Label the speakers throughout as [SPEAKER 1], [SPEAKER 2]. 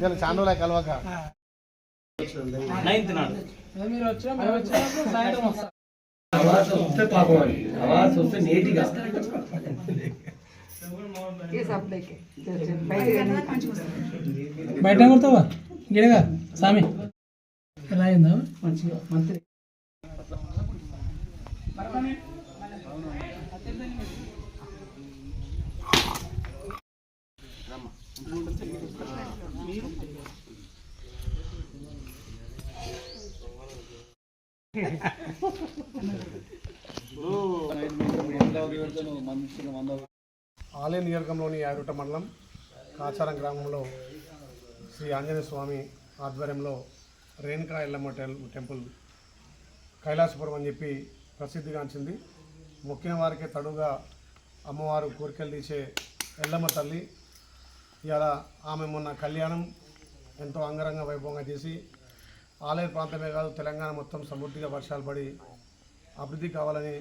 [SPEAKER 1] మధ్యలో చాండోలా కలవక.
[SPEAKER 2] నైన్త్ నాడు.
[SPEAKER 3] మీరు వచ్చినా మేము వచ్చినప్పుడు సాయంత్రం వస్తాం.
[SPEAKER 4] ఆవాస వస్తే పాపం అని. ఆవాస వస్తే నేటిగా.
[SPEAKER 3] బయట కొడతావా? గిడగా సామి. ఎలా అయిందా? మంచిగా మంత్రి.
[SPEAKER 1] ఆలయ నియోజకంలోని యారుట మండలం కాచారం గ్రామంలో శ్రీ ఆంజనేయ స్వామి ఆధ్వర్యంలో రేణుకా ఎల్లమ్మ టెంపుల్ కైలాసపురం అని చెప్పి ప్రసిద్ధిగాంచింది. మొక్కిన వారికి తడుగా అమ్మవారు కోరికలు తీసే ఎల్లమ్మ తల్లి. ఇలా ఆమె మొన్న కళ్యాణం ఎంతో అంగరంగ వైభవంగా చేసి ఆలయ ప్రాంతమే కాదు తెలంగాణ మొత్తం సమృద్ధిగా వర్షాలు పడి అభివృద్ధి కావాలని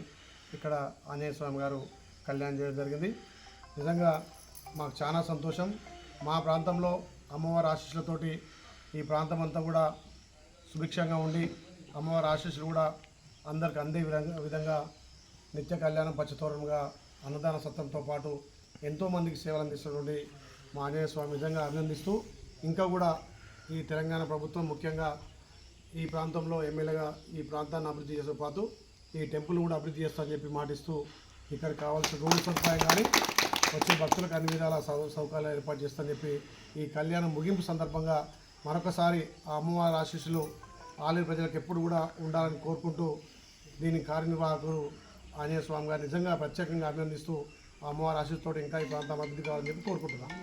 [SPEAKER 1] ఇక్కడ ఆంజనేయ స్వామి గారు కళ్యాణం చేయడం జరిగింది. నిజంగా మాకు చాలా సంతోషం. మా ప్రాంతంలో అమ్మవారి ఆశీస్సులతోటి ఈ ప్రాంతం అంతా కూడా సుభిక్షంగా ఉండి అమ్మవారి ఆశీస్సులు కూడా అందరికి అందే విధంగా విధంగా నిత్య కళ్యాణం పచ్చతోరణంగా అన్నదాన సత్రంతో పాటు ఎంతోమందికి సేవలు అందిస్తున్నటువంటి మా ఆంజనేయ స్వామి నిజంగా అభినందిస్తూ ఇంకా కూడా ఈ తెలంగాణ ప్రభుత్వం ముఖ్యంగా ఈ ప్రాంతంలో ఎమ్మెల్యేగా ఈ ప్రాంతాన్ని అభివృద్ధి చేసే పాటు ఈ టెంపుల్ కూడా అభివృద్ధి చేస్తామని చెప్పి మాటిస్తూ ఇక్కడ కావాల్సిన రోడ్డు సదుపాయం కానీ వచ్చే భక్తులకు అన్ని విధాల సౌ సౌకర్యాలు ఏర్పాటు చేస్తామని చెప్పి ఈ కళ్యాణం ముగింపు సందర్భంగా మరొకసారి ఆ అమ్మవారి ఆశీస్సులు ఆలయ ప్రజలకు ఎప్పుడు కూడా ఉండాలని కోరుకుంటూ దీని కార్యనిర్వాహకులు ఆంజనేయ స్వామి గారు నిజంగా ప్రత్యేకంగా అభినందిస్తూ అమ్మవారి ఆశీస్సుతో ఇంకా ఈ ప్రాంతం అభివృద్ధి కావాలని చెప్పి కోరుకుంటున్నాను.